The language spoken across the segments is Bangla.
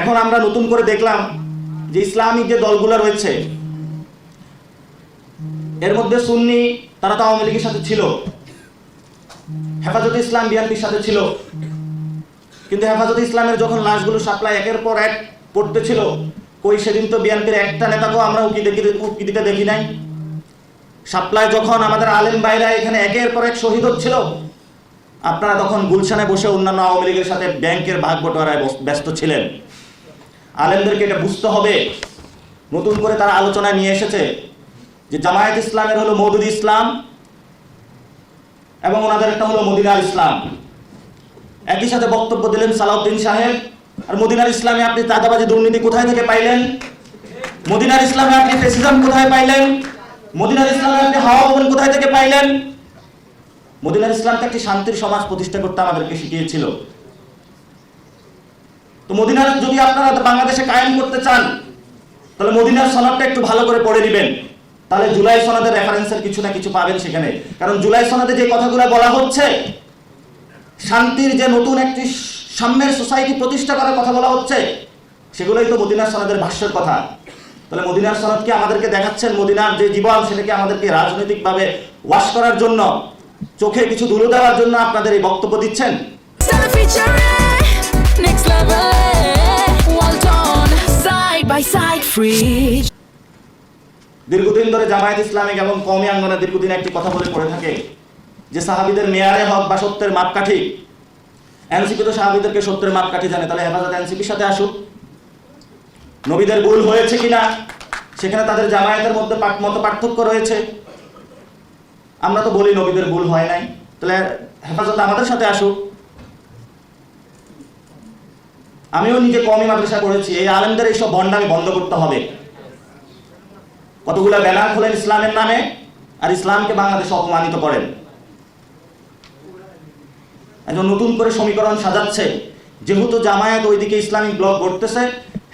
এখন আমরা নতুন করে দেখলাম যে ইসলামিক যে দলগুলো রয়েছে, এর মধ্যে সুন্নি, তারা তো আওয়ামী লীগের সাথে ছিল, হেফাজতে ইসলাম বিএনপির সাথে ছিল, কিন্তু হেফাজতে ইসলামের যখন লাশগুলো সাপ্লাই একের পর এক পড়তেছিল কই সেদিন তো বিএনপির একটা নেতাকেও আমরা উকি দেখি উকি দিতে দেখি নাই। সাপ্লাই যখন আমাদের আলেম বাইরা এখানে একের পর এক শহীদ হচ্ছিল, আপনারা তখন গুলশানে বসে অন্যান্য আওয়ামী লীগের সাথে ব্যাংকের ভাগ বটোয়ারায় ব্যস্ত ছিলেন। আলেমদেরকে এটা বুঝতে হবে। নতুন করে তারা আলোচনায় নিয়ে এসেছে যে জামায়াত ইসলামের হলো মৌদুদ ইসলাম এবং ওনাদের একটা হলো মদিনার ইসলাম। একই সাথে বক্তব্য দিলেন সালাউদ্দিন সাহেব, আর মদিনার ইসলামে আপনি চাঁদাবাজি দুর্নীতি কোথায় থেকে পাইলেন? মদিনার ইসলামে আপনি ফেসিজম কোথায় পাইলেন? মদিনার ইসলামে আপনি হাওয়া ভবন কোথায় থেকে পাইলেন? মদিনার ইসলামকে একটি শান্তির সমাজ প্রতিষ্ঠা করতে আমাদেরকে শিখিয়েছিল। তো মদিনার যদি আপনারা বাংলাদেশে কায়েম করতে চান, তাহলে মদিনার সনদটা একটু ভালো করে পড়ে নেবেন। তাহলে জুলাই সনদের রেফারেন্সের কিছু না কিছু পাবেন সেখানে। কারণ জুলাই সনদে যে কথাগুলো বলা হচ্ছে, শান্তির যে নতুন একটি সাম্যের সোসাইটি প্রতিষ্ঠা করার কথা বলা হচ্ছে, সেগুলোই তো মদিনার সনদের ভাষ্যের কথা। তাহলে মদিনার সনদকে আমাদেরকে দেখাচ্ছেন? মদিনার যে জীবন, সেটাকে আমাদেরকে রাজনৈতিকভাবে ওয়াশ করার জন্য, চোখে কিছু ধুলো দেওয়ার জন্য আপনাদের এই বক্তব্য দিচ্ছেন? Next level. Well done, side by side, free. দীর্ঘদিন ধরে জামায়াত ইসলামিক এবং কওমি আন্দোলনে দীর্ঘদিন একটি কথা বলে পড়ে থাকে যে সাহাবিদের মেয়ারে হক বা সত্যের মাপকাঠি এনসিপি তো সাহাবিদেরকে সত্যের মাপকাঠি জানে তাহলে হেফাজত এনসিপির সাথে আসুক নবীদের ভুল হয়েছে কিনা সেখানে তাদের জামায়াতের মধ্যে মত পার্থক্য রয়েছে আমরা তো বলি নবীদের ভুল হয় নাই তাহলে হেফাজত আমাদের সাথে আসুক আমিও নিজে কমই মাদ্রাসা করেছি এই আলেমদের এইসব ভণ্ডামি বন্ধ করতে হবে। কতগুলো ব্যানার খোলেন ইসলামের নামে, আর ইসলামকে বাংলাদেশে অপমানিত করেন। একজন নতুন করে সমীকরণ সাজাচ্ছে। যেহেতু জামায়াত ওইদিকে ইসলামিক ব্লক গড়তেছে,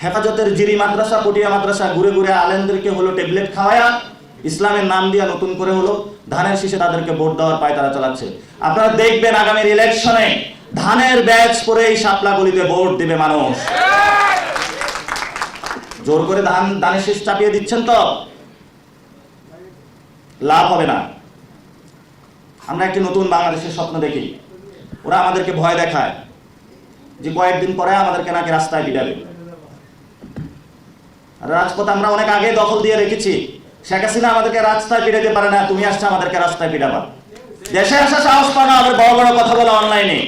হেফাজতের জিরি মাদ্রাসা, পটিয়া মাদ্রাসা ঘুরে ঘুরে আলেমদেরকে হলো ট্যাবলেট খাওয়ায়া, ইসলামের নাম দিয়া নতুন করে হলো ধানের শীষে তাদেরকে ভোট দেওয়ার পায় তারা চালাচ্ছে। আপনারা দেখবেন আগামীর ইলেকশনে ধানের ব্যাচ পরে এই শাপলা গলিতে ভোট দেবে মানুষ। জোর করে ধান, ধানের শীষ চাপিয়ে দিচ্ছেন তো? লাভ হবে না। আমরা একটি নতুন বাংলাদেশের স্বপ্ন দেখি। ওরা আমাদেরকে ভয় দেখায় যে কয়েকদিন পরে আমাদেরকে নাকি রাস্তায় আর রাজপথ আমরা অনেক আগে দখল দিয়ে রেখেছি। শেখ হাসিনা আমাদেরকে রাস্তায় পিটাতে পারে না, তুমি আসছো আমাদেরকে রাস্তায় পিটাবা। দেশে আসা সাহস পাও না, আবার বড় বড় কথা বলা অনলাইনে